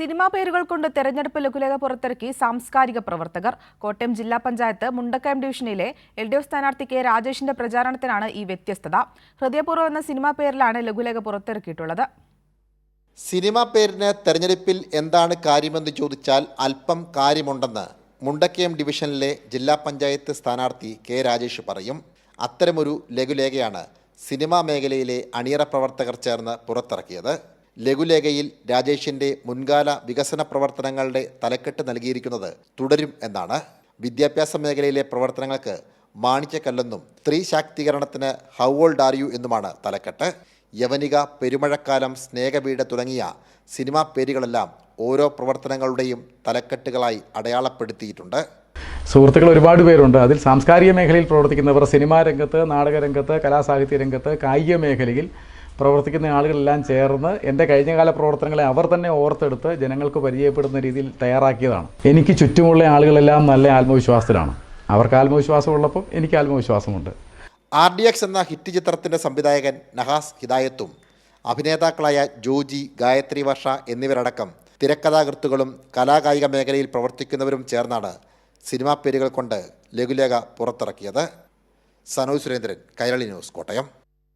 Cinema പേരുകൾ കൊണ്ട് തെരഞ്ഞെടുപ്പ് ലഘുലേഖ പുറത്തിറക്കി സാംസ്കാരിക പ്രവർത്തകർ. കോട്ടയം ജില്ലാ പഞ്ചായത്ത് മുണ്ടക്കയം ഡിവിഷനിലെ എൽ ഡി എഫ് സ്ഥാനാർത്ഥി കെ രാജേഷിന്റെ പ്രചാരണത്തിനാണ് ഈ വ്യത്യസ്തത. ഹൃദയപൂർവം എന്ന സിനിമാ പേരിലാണ് ലഘുലേഖ പുറത്തിറക്കിയിട്ടുള്ളത്. സിനിമാ പേരിന് തെരഞ്ഞെടുപ്പിൽ എന്താണ് കാര്യമെന്ന് ചോദിച്ചാൽ അല്പം കാര്യമുണ്ടെന്ന് മുണ്ടക്കയം ഡിവിഷനിലെ ജില്ലാ പഞ്ചായത്ത് സ്ഥാനാർത്ഥി കെ രാജേഷ് പറയും. അത്തരമൊരു ലഘുലേഖയാണ് സിനിമാ മേഖലയിലെ അണിയറ പ്രവർത്തകർ ചേർന്ന് പുറത്തിറക്കിയത്. ലഘുലേഖയിൽ രാജേഷിന്റെ മുൻകാല വികസന പ്രവർത്തനങ്ങളുടെ തലക്കെട്ട് നൽകിയിരിക്കുന്നത് തുടരും എന്നാണ് വിദ്യാഭ്യാസ മേഖലയിലെ പ്രവർത്തനങ്ങൾക്ക് മാണിക്യക്കല്ലെന്നും സ്ത്രീ ശാക്തീകരണത്തിന് ഹൗ ഓൾഡ് ആർ യു എന്നുമാണ് തലക്കെട്ട്. യവനിക പെരുമഴക്കാലം സ്നേഹവീട് തുടങ്ങിയ സിനിമാ പേരുകളെല്ലാം ഓരോ പ്രവർത്തനങ്ങളുടെയും തലക്കെട്ടുകളായി അടയാളപ്പെടുത്തിയിട്ടുണ്ട്. സുഹൃത്തുക്കൾ ഒരുപാട് പേരുണ്ട്. അതിൽ സാംസ്കാരിക മേഖലയിൽ പ്രവർത്തിക്കുന്നവർ സിനിമാ രംഗത്ത് നാടകരംഗത്ത് കലാസാഹിത്യ രംഗത്ത് കായിക മേഖലയിൽ പ്രവർത്തിക്കുന്ന ആളുകളെല്ലാം ചേർന്ന് എന്റെ കഴിഞ്ഞകാല പ്രവർത്തനങ്ങളെ അവർ തന്നെ ഓർത്തെടുത്ത് ജനങ്ങൾക്ക് പരിചയപ്പെടുന്ന രീതിയിൽ തയ്യാറാക്കിയതാണ്. എനിക്ക് ചുറ്റുമുള്ള ആളുകളെല്ലാം നല്ല ആത്മവിശ്വാസത്തിലാണ്. അവർക്ക് ആത്മവിശ്വാസമുള്ളപ്പം എനിക്ക് ആത്മവിശ്വാസമുണ്ട്. ആർ ഡി എക്സ് എന്ന ഹിറ്റ് ചിത്രത്തിന്റെ സംവിധായകൻ നഹാസ് ഹിദായത്തും അഭിനേതാക്കളായ ജോജി ഗായത്രി വർഷ എന്നിവരടക്കം തിരക്കഥാകൃത്തുകളും കലാകായിക മേഖലയിൽ പ്രവർത്തിക്കുന്നവരും ചേർന്നാണ് സിനിമാ പേരുകൾ കൊണ്ട് ലഘുലേഖ പുറത്തിറക്കിയത്. സനോജ് സുരേന്ദ്രൻ കൈരളി ന്യൂസ് കോട്ടയം.